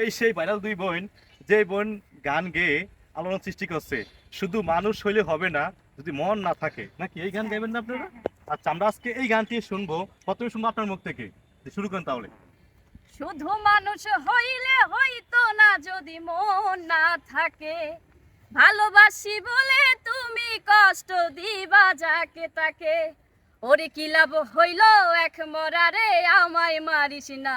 এই সেই ভাইরাল দুই বোন, যে বোন গান গেয়ে আলোড়ন সৃষ্টি করছে। শুধু মানুষ হইলে হবে না, যদি মন না থাকে। নাকি এই গান গাইবেন না আপনারা? আচ্ছা আমরা আজকে এই গানটি শুনব। প্রথমে শুনব আপনার মুখ থেকে। শুরু করেন তাহলে। শুধু মানুষ হইলে হইতো না, যদি মন না থাকে। ভালোবাসি বলে তুমি কষ্ট দিবা যাকে তাকে। ওরে কি লাভ হইল এক মরারে, আমায় মারিস না।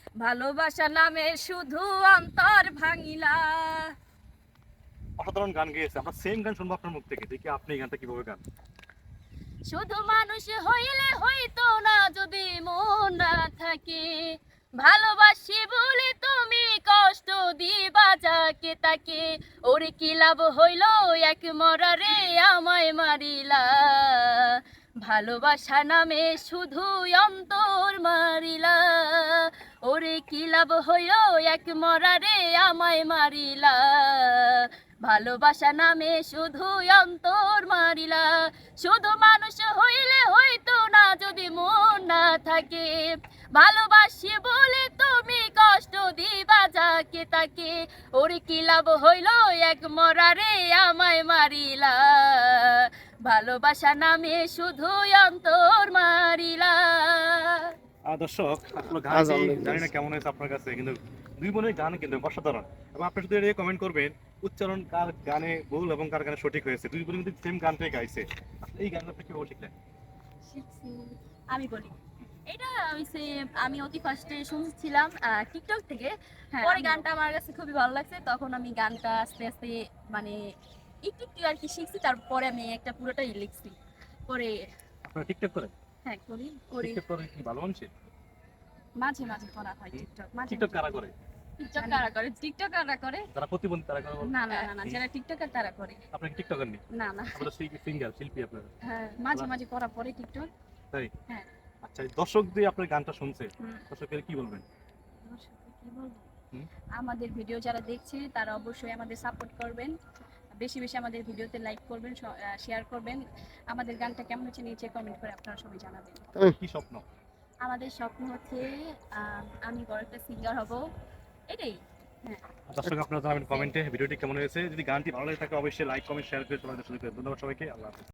ভালোবাসার নামে শুধু অন্তর ভাঙিলা। অসাধারণ গান গেয়েছে। আমরা সেম গান শুনব আপনার মুখ থেকে। দেখি আপনি গানটা কীভাবে গান? শুধু মানুষ হইলে হইতো না যদি মন না থাকে। ভালোবাসি বলে তুমি কষ্ট দিবা যাকে তাকে। ওরে কি লাভ হইল? এক মরারে আমায় মারিলা। ভালোবাসা নামে শুধু অন্তর মারিলা। ওরে কি লাভ হইল এক মরারে আমায় মারিলা? ভালোবাসা নামে শুধু অন্তর মারিলা। শুধু মানুষ হইলে হইতো না যদি মন না থাকে। ভালোবাসি বলে তুমি কষ্ট দিবা যাকে তাকে। ওরে কি লাভ হইল এক মরারে আমায় মারিলা? ভালোবাসা নামে শুধু অন্তর মারিলা। দর্শক আসলে গান জানি না কেমন হয়েছে আপনার কাছে? কিন্তু দুই বোনের গান কিন্তু অসাধারণ। এবং আপনি শুধু এটা কমেন্ট করবেন উচ্চারণ কার গানে ভুল এবং কার গানে সঠিক হয়েছে? দুই বোন কিন্তু সেম গানটাই গাইছে। এই গান আপনি কীভাবে শিখলেন? আমি বলি। এটা আমি সে আমি অতি ফার্স্টে শুনছিলাম আহ, টিকটক থেকে। পরে গানটা আমার কাছে খুবই ভালো লাগছে। তখন আমি গানটা আস্তে আস্তে মানে একটু একটু আর কি শিখছি তারপরে আমি একটা পুরোটাই লিখছি। পরে আপনারা টিকটক করেন? হ্যাঁ করি করি। টিকটক করে কি ভালো মানুষ? মাঝে মাঝে করা হয় টিকটক মাঝে টিকটক কারা করে? টিকটক কারা করে? টিকটক কারা করে? যারা প্রতিবন্ধী তারা করে না না না না যারা টিকটকার তারা করে। আপনি টিকটকার নেই? না না। আপনারা সিঙ্গার শিল্পী আপনারা। হ্যাঁ মাঝে মাঝে করা পরে টিকটক তাই? হ্যাঁ। আচ্ছা দর্শক দিয়ে আপনার গানটা শুনছে। দর্শকের কি বলবেন? কি বলব? আমাদের ভিডিও যারা দেখছে তারা অবশ্যই আমাদের সাপোর্ট করবেন। বেশি বেশি আমাদের ভিডিওতে লাইক করবেন শেয়ার করবেন। আমাদের গানটা কেমন হচ্ছে নিচে কমেন্ট করে আপনারা সবাই জানাবেন। কি স্বপ্ন? আমাদের স্বপ্ন হচ্ছে আহ, আমি বড় একটা সিঙ্গার হব। এটাই। দর্শক আপনারা জানাবেন কমেন্টে ভিডিওটি কেমন হয়েছে? যদি গানটি ভালো লাগে থাকে অবশ্যই লাইক কমেন্ট শেয়ার করে সবাই ধন্যবাদ সবাইকে আল্লাহ হাফেজ।